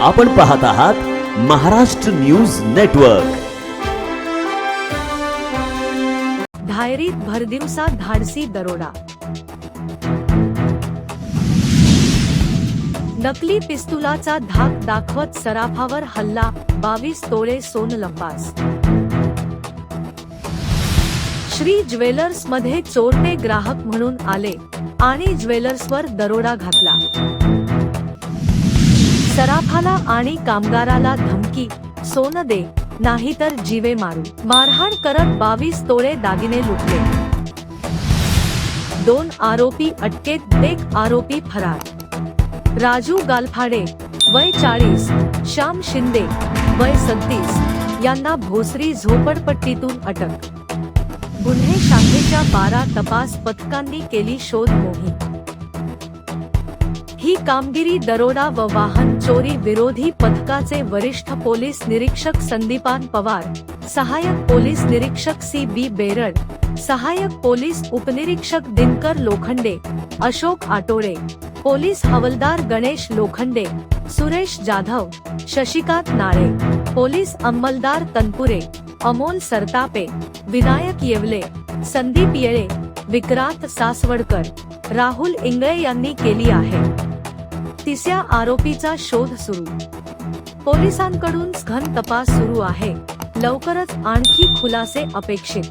आपण पाहत आहात महाराष्ट्र न्यूज नेटवर्क. धायरीत भरदिवसा धाडसी दरोडा. नकली पिस्तुलाचा धाक दाखवत सराफावर हल्ला बावीस तोळे सोन लंबास. श्री ज्वेलर्समध्ये चोरटे ग्राहक म्हणून आले आणि ज्वेलर्सवर दरोडा घातला. सराफाला आणि कामगाराला धमकी सोनं दे नाहीतर जीवे मारू. मारहाण करत बावीस तोळे दागिने लुटले. दोन आरोपी अटकेत एक आरोपी फरार. राजू गालफाडे वय चाळीस श्याम शिंदे वय सत्तीस यांना भोसरी झोपडपट्टीतून अटक. गुन्हे शाखेच्या बारा तपास पथकांनी केली शोध मोहीम. ही कामगिरी दरोडा व वाहन चोरी विरोधी पथकाचे वरिष्ठ पोलीस निरीक्षक संदीपान पवार सहाय्यक पोलीस निरीक्षक सी बी बेरड सहाय्यक पोलीस उपनिरीक्षक दिनकर लोखंडे अशोक आटोळे पोलीस हवलदार गणेश लोखंडे सुरेश जाधव शशिकांत नाळे पोलीस अंमलदार तनपुरे अमोल सरतापे विनायक येवले संदीप येळे विक्रांत सासवडकर राहुल इंगळे यांनी केली आहे. तिसऱ्या आरोपीचा शोध सुरू. पोलिसांकडून सघन तपास सुरू आहे. लवकरच आणखी खुलासे अपेक्षित.